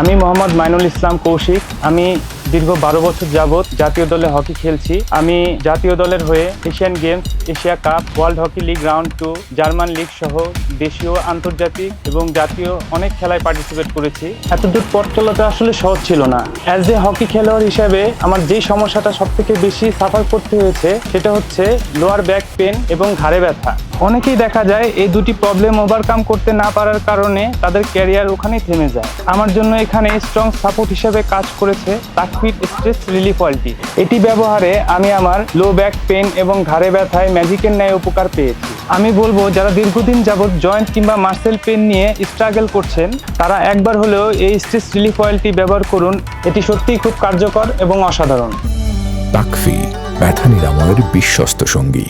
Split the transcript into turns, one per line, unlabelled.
আমি মোহাম্মদ মাইনুল ইসলাম কৌশিক। আমি দীর্ঘ বারো বছর যাবৎ জাতীয় দলে হকি খেলছি। আমি জাতীয় দলের হয়ে Asian Games, Asia cup, world hockey league, round two, German league সহ দেশীয়, আন্তর্জাতিক এবং জাতীয় অনেক খেলায় পার্টিসিপেট করেছি। এতদূর পথ চলাটা আসলে সহজ ছিল না। অ্যাজ এ হকি খেলোয়াড় হিসাবে আমার যেই সমস্যাটা সব থেকে বেশি সাফার করতে হয়েছে, সেটা হচ্ছে লোয়ার ব্যাক পেন এবং ঘাড়ে ব্যথা। অনেকেই দেখা যায় এই দুটি প্রবলেম ওভারকাম করতে না পারার কারণে তাদের ক্যারিয়ার ওখানেই থেমে যায়। আমার জন্য এখানে স্ট্রং সাপোর্ট হিসেবে কাজ করেছে তাকফিট স্ট্রেস রিলিফ অয়েলটি এটি ব্যবহারে আমি আমার লো ব্যাক পেন এবং ঘাড়ে ব্যথায় ম্যাজিকের ন্যায় উপকার পেয়েছি। আমি বলব, যারা দীর্ঘদিন যাবৎ জয়েন্ট কিংবা মাসেল পেন নিয়ে স্ট্রাগল করছেন, তারা একবার হলেও এই স্ট্রেস রিলিফ অয়েলটি ব্যবহার করুন। এটি সত্যিই খুব কার্যকর এবং অসাধারণ।
তাকফি, ব্যথা নিরাময়ের বিশ্বস্ত সঙ্গী।